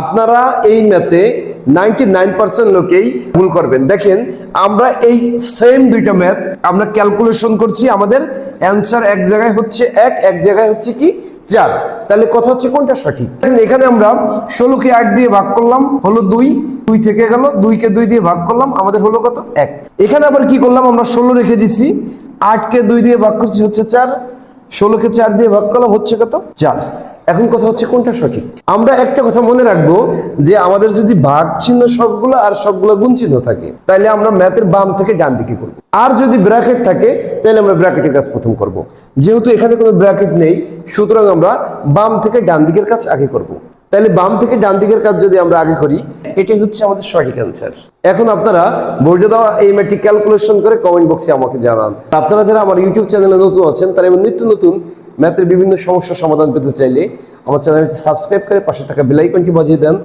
আপনারা এই ম্যাথে নাইনটি লোকেই ভুল করবেন। দেখেন, আমরা এই সেম দুইটা ম্যাথ আমরা ক্যালকুলেশন করছি, আমাদের অ্যান্সার এক জায়গায় হচ্ছে এক এক জায়গায় হচ্ছে কি চার। তাহলে কথা হচ্ছে কোনটা সঠিক? এখানে আমরা ষোলোকে আট দিয়ে ভাগ করলাম, হলো দুই। দুই থেকে গেল দুইকে দুই দিয়ে ভাগ করলাম, আমাদের হলো কত? এক। এখানে আবার কি করলাম, আমরা ষোলো রেখে দিছি। আটকে দুই দিয়ে ভাগ করছি হচ্ছে চার। ষোলোকে চার দিয়ে ভাগ করলাম হচ্ছে কত? চার। এখন কথা হচ্ছে কোনটা সঠিক? আমরা একটা কথা মনে রাখব যে আমাদের যদি ভাগ চিহ্ন সবগুলো আর সবগুলো গুণ চিহ্ন থাকে তাহলে আমরা ম্যাথের বাম থেকে ডান দিকে করব। আর যদি ব্র্যাকেট থাকে তাহলে আমরা ব্র্যাকেটের কাজ প্রথম করব। যেহেতু এখানে কোনো ব্র্যাকেট নেই, সুতরাং আমরা বাম থেকে ডান দিকের কাজ আগে করব। তাহলে বাম থেকে ডান দিকের কাজ যদি আমরা আগে করি, এটাই হচ্ছে আমাদের সঠিক অ্যান্সার এখন আপনারা বোর্ডে দেওয়া, এই ম্যাট্রিক ক্যালকুলেশন করে কমেন্ট বক্সে আমাকে জানান। আপনারা যারা আমার ইউটিউব চ্যানেলে নতুন আছেন, তারা এবং নিত্য নতুন ম্যাথের বিভিন্ন সমস্যার সমাধান পেতে চাইলে আমার চ্যানেলটি সাবস্ক্রাইব করে পাশে থাকা বেলাইকনটি বাজিয়ে দেন।